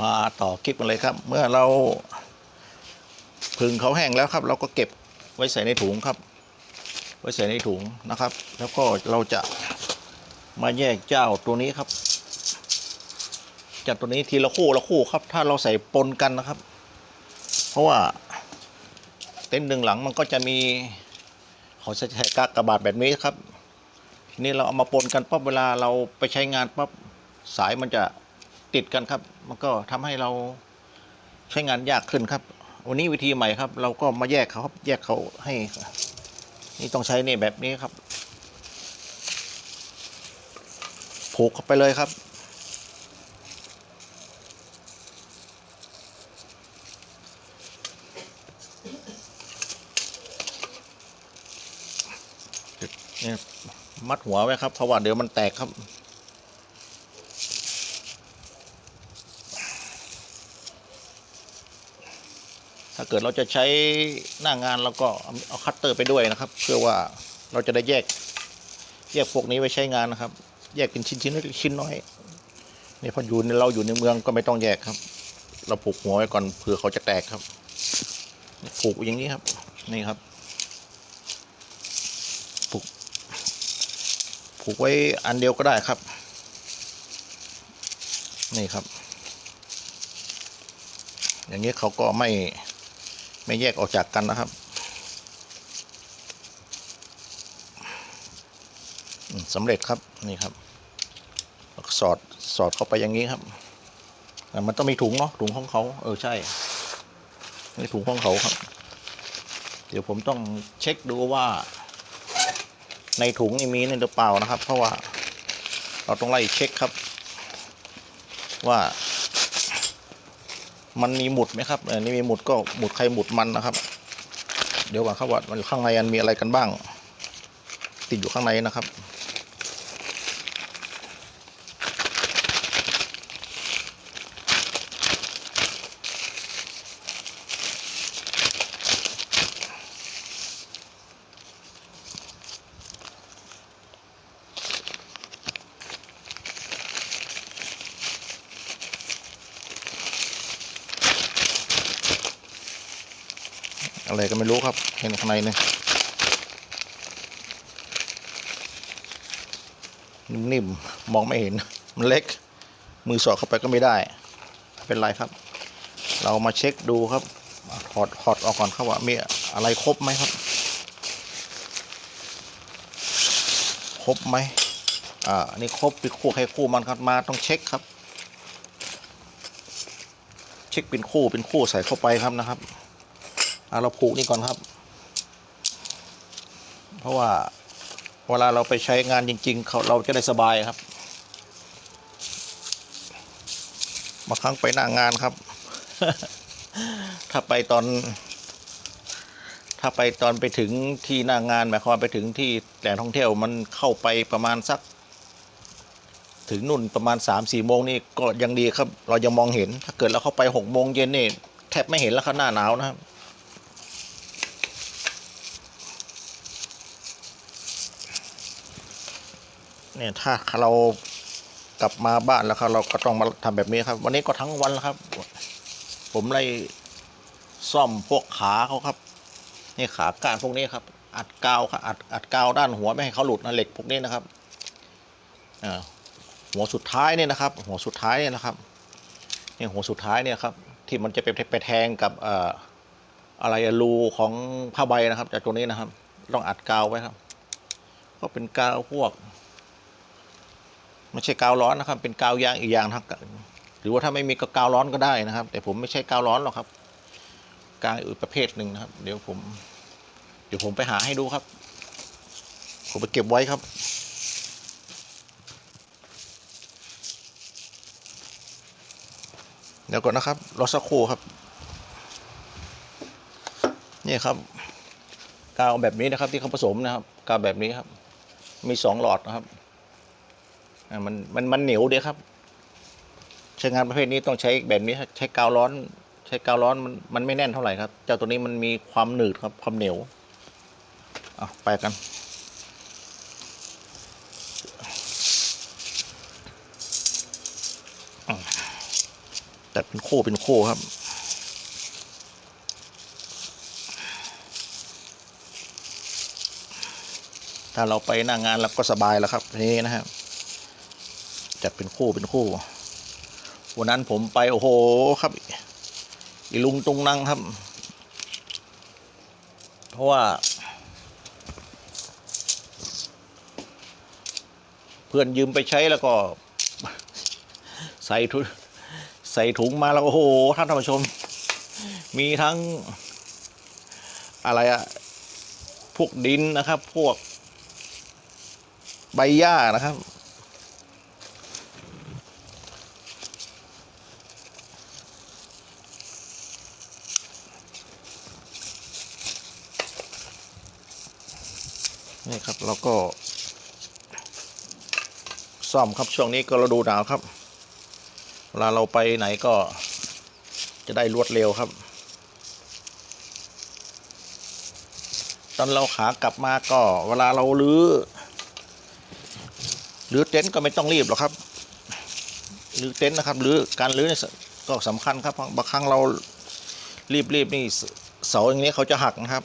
มาต่อคลิปกันเลยครับ เมื่อเราผึ่งเขาแห้งแล้วครับ เราก็เก็บไว้ใส่ในถุงครับ ไว้ใส่ในถุงนะครับ แล้วก็เราจะมาแยกเจ้าตัวนี้ครับจากตัวนี้ทีละคู่ละคู่ครับ ถ้าเราใส่ปนกันนะครับ เพราะว่าเต็นท์หนึ่งหลังมันก็จะมีเขาใช้กากระบาดแบบนี้ครับทีนี้เราเอามาปนกันปั๊บเวลาเราไปใช้งานปั๊บสายมันจะ ติดกันครับ มันก็ทำให้เราใช้งานยากขึ้นครับ วันนี้วิธีใหม่ครับ เราก็มาแยกเขาครับแยกเขาให้ นี่ต้องใช้นี่แบบนี้ครับ ผูกเข้าไปเลยครับนี่มัดหัวไว้ครับเพราะว่าเดี๋ยวมันแตกครับาเกิดเราจะใช้หน้างานเราก็เอาคัตเตอร์ไปด้วยนะครับ เพื่อว่าเราจะได้แยกแยกพวกนี้ไว้ใช้งานนะครับ แยกเป็นชิ้นชิ้นชิ้นน้อยนี่พออยู่ในเราอยู่ในเมืองก็ไม่ต้องแยกครับ เราผูกหัวไว้ก่อนเผื่อเขาจะแตกครับ ผูกอย่างนี้ครับ นี่ครับ ผูก ผูกไว้อันเดียวก็ได้ครับ นี่ครับ อย่างนี้เขาก็ไม่ ไม่แยกออกจากกันนะครับสำเร็จครับนี่ครับ สอดสอดเข้าไปอย่างนี้ครับมันต้องมีถุงเนาะถุงของเขาเออใช่นี่ถุงของเขาครับ เดี๋ยวผมต้องเช็คดูว่า ในถุงนี่มีนี่หรือเปล่านะครับ เพราะว่าเราต้องไล่เช็คครับ ว่า มันมีหมุดไหมครับเออนี่มีหมุดก็หมุดใครหมุดมันนะครับ เดี๋ยวก่อนครับว่ามันข้างในมันมีอะไรกันบ้าง ติดอยู่ข้างในนะครับ อะไรก็ไม่รู้ครับ เห็นข้างในเนี่ยนิ่มๆมองไม่เห็น มันเล็ก มือสอดเข้าไปก็ไม่ได้ เป็นไรครับ เรามาเช็คดูครับถอดถอดออกก่อนครับว่ามีอะไรครบไหมครับ ครบไหมอ่านนี่ครบเป็นคู่ใครคู่มันครับมาต้องเช็คครับ เช็คเป็นคู่เป็นคู่ใส่เข้าไปครับนะครับ เอาเราผูกนี่ก่อนครับ เพราะว่าเวลาเราไปใช้งานจริง ๆ เขาเราจะได้สบายครับบางครั้งไปหน้างานครับ ถ้าไปตอน ถ้าไปตอนไปถึงที่หน้างานหมายความไปถึงที่แหล่งท่องเที่ยวมันเข้าไปประมาณสัก ถึงนุ่นประมาณ3ามสี่โมงนี่ก็ยังดีครับ เรายังมองเห็น ถ้าเกิดเราเข้าไปหกโมงเย็นนี่แทบไม่เห็นแล้วครับหน้าหนาวนะครับ เนี่ยถ้าเรากลับมาบ้านแล้วครับ เราก็ต้องมาทำแบบนี้ครับ วันนี้ก็ทั้งวันแล้วครับ ผมเลยซ่อมพวกขาเขาครับ นี่ขากานพวกนี้ครับ อัดกาวครับอัดอัดกาวด้านหัวไม่ให้เขาหลุดนะเหล็กพวกนี้นะครับหัวสุดท้ายเนี่ยนะครับ หัวสุดท้ายเนี่ยนะครับนี่หัวสุดท้ายเนี่ยครับ ที่มันจะไปไปแทงกับเอ่อะไรอะรูของผ้าใบนะครับ จากตัวนี้นะครับ ต้องอัดกาวไว้ครับ ก็เป็นกาวพวก ไม่ใช่กาวร้อนนะครับ เป็นกาวยางอีกอย่างนะครับหรือว่าถ้าไม่มีก็กาวร้อนก็ได้นะครับ แต่ผมไม่ใช่กาวร้อนหรอกครับ กาวอีกประเภทหนึ่งนะครับ เดี๋ยวผม เดี๋ยวผมไปหาให้ดูครับ ผมไปเก็บไว้ครับเดี๋ยวก่อนนะครับรอสักครู่ครับ นี่ครับ กาวแบบนี้นะครับ ที่เขาผสมนะครับ กาวแบบนี้ครับ มีสองหลอดนะครับ อ่ามันมันมันเหนียวเดียครับใช้งานประเภทนี้ต้องใช้แบบนี้ใช้กาวร้อน ใช้กาวร้อนมันมันไม่แน่นเท่าไหร่ครับ เจ้าตัวนี้มันมีความหนืดครับความเหนียวเอาไปกันจัดเป็นคู่เป็นคู่ครับถ้าเราไปหน้างงานเราก็สบายแล้วครับทีนี้นะครับ จัดเป็นคู่เป็นคู่ วันนั้นผมไปโอ้โหครับ อีลุงตุงนั่งครับ เพราะว่า เพื่อนยืมไปใช้แล้วก็ ใส่ถุงใส่ถุงมาแล้วโอ้โหท่านผู้ชม มีทั้งอะไรอะพวกดินนะครับ พวกใบหญ้านะครับ นี่ครับเราก็ ซ่อมครับช่วงนี้ก็ฤดูหนาวครับเวลาเราไปไหนก็จะได้รวดเร็วครับ ตอนเราขากลับมาก็เวลาเราลื้อลื้อเต็นท์ก็ไม่ต้องรีบหรอกครับลื้อเต็นท์นะครับลื้อการลื้อเนี่ยก็สำคัญครับบางครั้งเรารีบๆนี่เสาอย่างนี้เขาจะหักนะครับ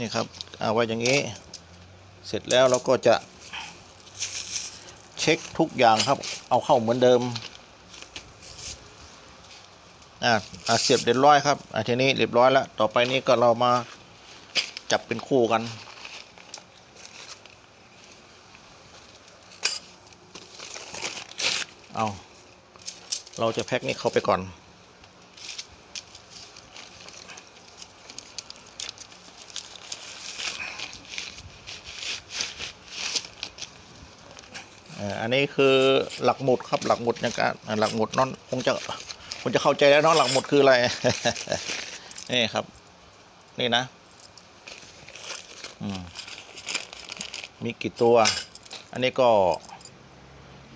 นี่ครับเอาไว้อย่างนี้ เสร็จแล้วเราก็จะ เช็คทุกอย่างครับ เอาเข้าเหมือนเดิมอ่าอะเสียบเรียบร้อยครับอะทีนี้เรียบร้อยแล้ว ต่อไปนี้ก็เรามาจับเป็นคู่กัน เอาเราจะแพ็คนี้เข้าไปก่อน อันนี้คือหลักหมุดครับหลักหมุดในการหลักหมุดน้องคงจะคงจะเข้าใจแล้วเนาะหลักหมุดคืออะไร นี่ครับ นี่นะมีกี่ตัว อันนี้ก็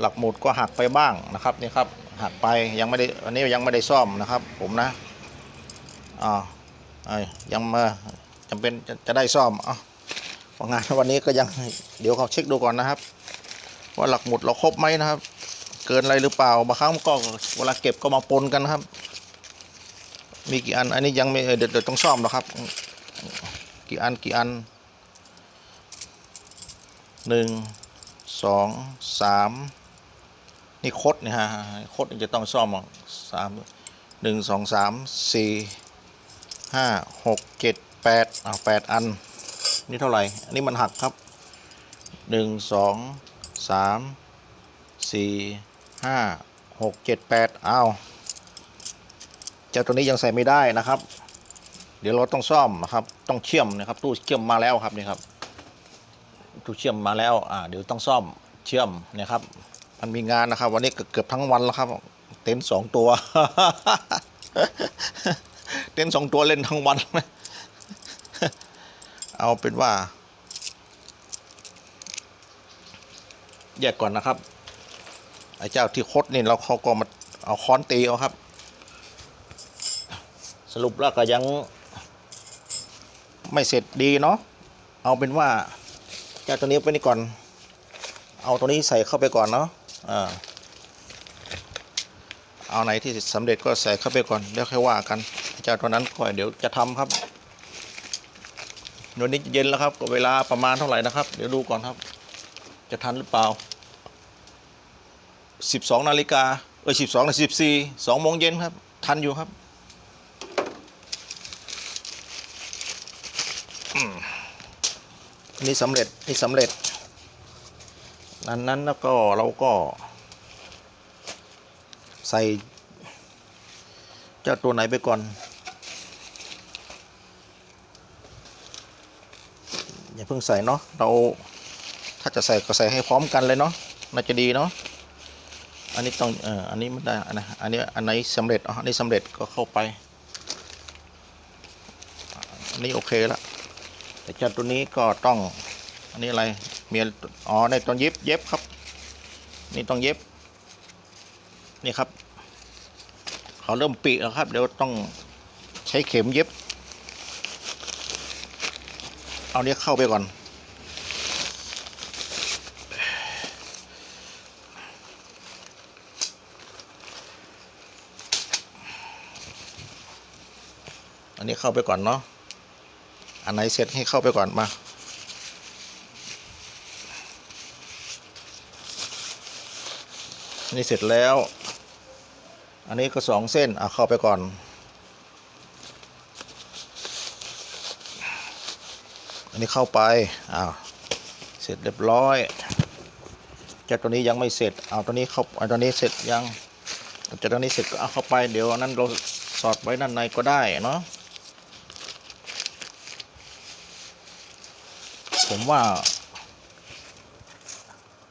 หลักหมุดก็หักไปบ้างนะครับนี่ครับ หักไปยังไม่ได้อันนี้ยังไม่ได้ซ่อมนะครับ ผมนะอ่าเอ้ยยังมาจำเป็นจะจะได้ซ่อมอะงานวันนี้ก็ยังเดี๋ยวเขาเช็คดูก่อนนะครับ ว่าหลักหมุดเราครบไหมนะครับ เกินอะไรหรือเปล่าบางครั้งก็เวลาเก็บก็มาปนกันครับ มีกี่อันอันนี้ยังไม่เดี๋ยวต้องซ่อมนะครับ กี่อันกี่อันหนึ่งสองสามนี่คดนี่ฮะคดจะต้องซ่อมอะสามหนึ่งสองสามสี่ห้าหกเจ็ดแปดอ่าแปดอัน นี่เท่าไหร่ อันนี้มันหักครับหนึ่งสอง สามสี่ห้าหกเจ็ดแปดอ้าวเจ้าตัวนี้ยังใส่ไม่ได้นะครับ เดี๋ยวเราต้องซ่อมนะครับต้องเชื่อมนะครับตู้เชื่อมมาแล้วครับนี่ครับตู้เชื่อมมาแล้วอ่าเดี๋ยวต้องซ่อมเชื่อมนะครับ มันมีงานนะครับ วันนี้เกือบทั้งวันแล้วครับ เต็นสองตัว เต็นสองตัวเล่นทั้งวัน เอาเป็นว่า แยกก่อนนะครับไอ้เจ้าที่คดนี่เราเขาก็มาเอาค้อนตีเอาครับ สรุปแล้วก็ยัง ไม่เสร็จดีเนาะเอาเป็นว่าเจ้าตัวนี้ไปนี่ก่อน เอาตัวนี้ใส่เข้าไปก่อนเนาะอ่าเอาไหนที่สำเร็จก็ใส่เข้าไปก่อนเดี๋ยวค่อยว่ากันเจ้าตัวนั้นก็เดี๋ยวจะทำครับวันนี้เย็นแล้วครับก็เวลาประมาณเท่าไหร่นะครับ เดี๋ยวดูก่อนครับ จะทันหรือเปล่า 12 นาฬิกาเออ12นาฬิกา14 2โมงเย็นครับ ทันอยู่ครับนี่สำเร็จนี่สำเร็จนั้นนั้นแล้วก็เราก็ ใส่ เจ้าตัวไหนไปก่อน อย่าเพิ่งใส่เนาะเรา ถ้าจะใส่ก็ใส่ให้พร้อมกันเลยเนาะน่าจะดีเนาะอันนี้ต้องเอ่ออันนี้ไม่ได้อันนะอันนี้อันไหนสำเร็จอ๋ออันนี้สำเร็จก็เข้าไปอันนี้โอเคแล้วแต่เจ้าตัวนี้ก็ต้องอันนี้อะไรเมียอ๋อในตอนเย็บเย็บครับ นี่ต้องเย็บนี่ครับเขาเริ่มปีแล้วครับเดี๋ยวต้องใช้เข็มเย็บ เอาเนี้ยเข้าไปก่อน นนี้เข้าไปก่อนเนาะ อันไหนเสร็จให้เข้าไปก่อนมา นี่เสร็จแล้ว อันนี้ก็สองเส้นอะเข้าไปก่อน อันนี้เข้าไป อ้าว เสร็จเรียบร้อยจากตัวนี้ยังไม่เสร็จ เอาตัวนี้เข้าเอาตัวนี้เสร็จยังจากตัวนี้เสร็จก็เอาเข้าไป เดี๋ยวอันนั้นเราสอดไว้ด้านในก็ได้เนาะ ผมว่า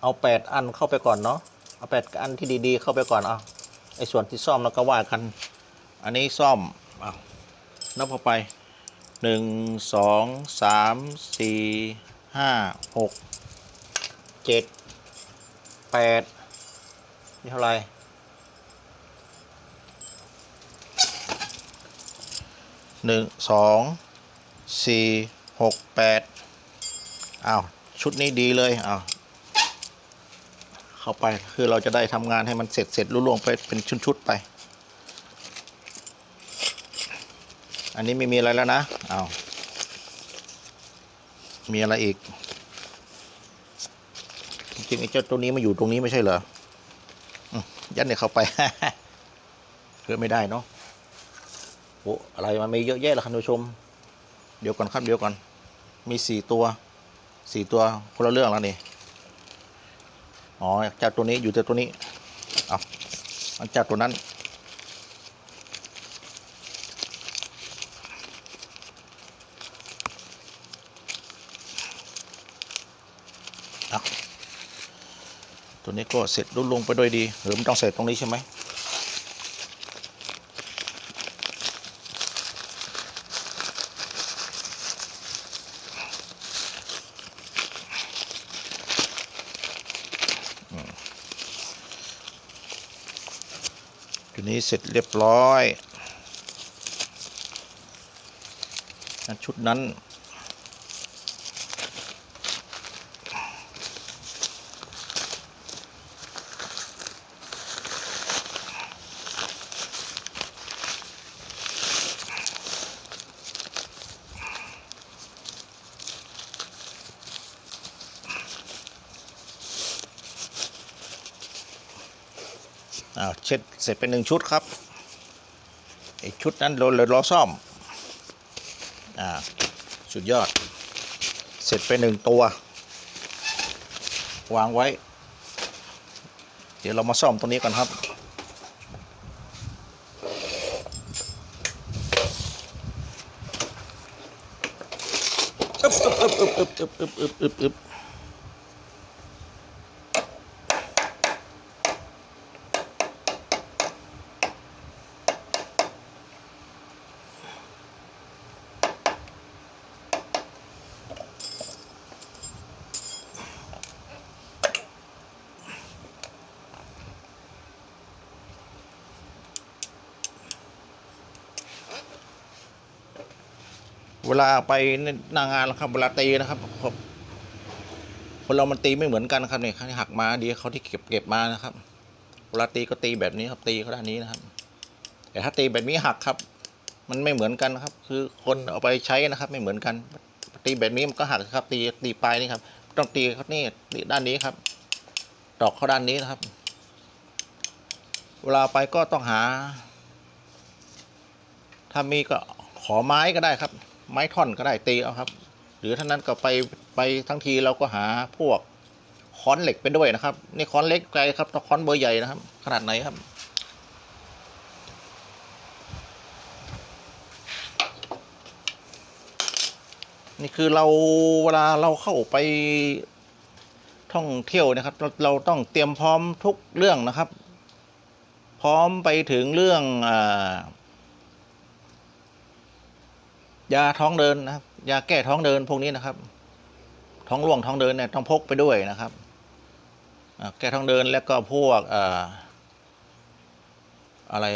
เอาแปดอันเข้าไปก่อนเนาะเอาแปดอันที่ดีๆ เข้าไปก่อนเอาไอ้ส่วนที่ซ่อมเราก็ว่ากัน อันนี้ซ่อมเอานับเข้าไปหนึ่งสองสามสี่ห้าหกเจ็ดแปดนี่เท่าไหร่หนึ่งสองสี่หกแปด อ้าวชุดนี้ดีเลยอ้าวเข้าไปคือเราจะได้ทำงานให้มันเสร็จเสร็จรุ่ล่วงไปเป็นชุดๆไป อันนี้ไม่มีอะไรแล้วนะเอาวมีอะไรอีก จริงๆไอ้เจ้าตัวนี้มาอยู่ตรงนี้ไม่ใช่เหรอยัดเนี่ยเข้าไปเพื่อไม่ได้เนาะโอ้อะไรมันมีเยอะแยะลยครับท่านผู้ชม เดี๋ยวก่อนครับเดี๋ยวก่อน มีสี่ตัว สี่ตัวคนละเรื่องแล้วนี่ อ๋อจากตัวนี้อยู่แต่ตัวนี้ เอาเอาจากตัวนั้นเอาตัวนี้ก็เสร็จรุ่ลงไปด้วยดี หรือมันต้องเสร็จตรงนี้ใช่ไหม ตัวนี้เสร็จเรียบร้อย ชุดนั้น อ้าวเช็ดเสร็จเป็นหนึ่งชุดครับอีกชุดนั้นเราเลยรอซ่อมอ่าสุดยอด เสร็จไปหนึ่งตัว วางไว้ เดี๋ยวเรามาซ่อมตรงนี้ก่อนครับอึบอึบอึบอึบอึบอึบอึบ เวลาไปหน้างานแล้วครับ เวลาตีนะครับคนเรามันตีไม่เหมือนกันครับเนี่ยเขาหักมาดีเขาที่เก็บเก็บมานะครับ เวลาตีก็ตีแบบนี้ครับตีเขาด้านนี้นะครับ แต่ถ้าตีแบบนี้หักครับ มันไม่เหมือนกันครับ คือคนเอาไปใช้นะครับ ไม่เหมือนกัน ตีแบบนี้มันก็หักครับ ตีตีปลายนี่ครับ ต้องตีเขานี่ตีด้านนี้ครับตอกเขาด้านนี้นะครับ เวลาไปก็ต้องหา ถ้ามีก็ขอไม้ก็ได้ครับ ไม้ท่อนก็ได้ตีเอาครับ หรือท่านั้นก็ไปไปทั้งทีเราก็หาพวกค้อนเหล็กไปด้วยนะครับนี่ค้อนเล็กไกลครับต้องค้อนเบอร์ใหญ่นะครับ ขนาดไหนครับ นี่คือเราเวลาเราเข้าไปท่องเที่ยวนะครับ เราเราต้องเตรียมพร้อมทุกเรื่องนะครับ พร้อมไปถึงเรื่องอา ยาท้องเดินนะครับยาแก้ท้องเดินพวกนี้นะครับ ท้องร่วงท้องเดินเนี่ยต้องพกไปด้วยนะครับแก้ท้องเดินแล้วก็พวกออะไร